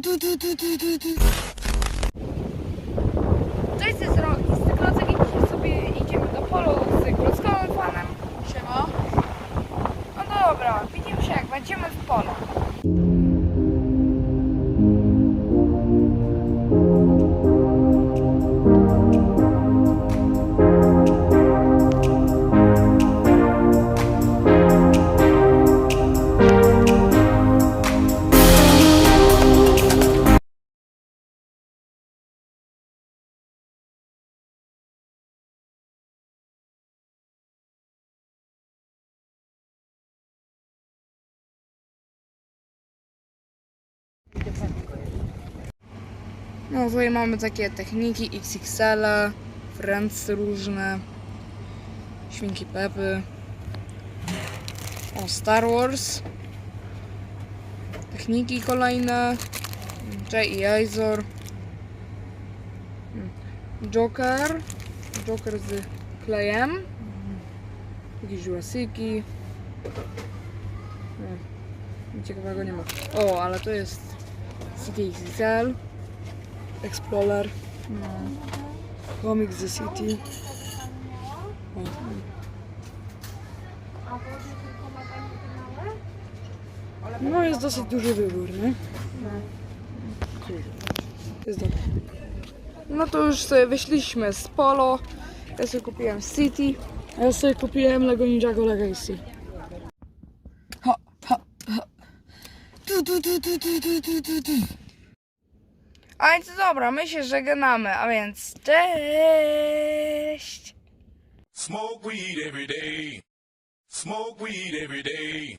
tu, tu, tu, tu, tu, tu. Cześć, z Rogi, z Cyklocek dzisiaj sobie idziemy do polu z kolą panem. Siema. No dobra, widzimy się jak będziemy w polu. No tutaj mamy takie techniki XXL, Friends różne, Świnki Pepy, o Star Wars, techniki kolejne, Jay i Azor, Joker, Joker z klejem, jakieś Jurassiki, nic ciekawego nie ma. O, ale to jest City XXL. Explorer, no. Comic the City. O. No jest dosyć duży wybór, nie? Tak. Jest dobre. No to już sobie wyszliśmy z Polo. Ja sobie kupiłem City. A ja sobie kupiłem Lego Ninjago Legacy. Ha, ha, ha. Tu, tu, tu, tu, tu, tu, tu, tu. A więc dobra, my się żegnamy, a więc cześć! Smoke weed every day. Smoke weed every day.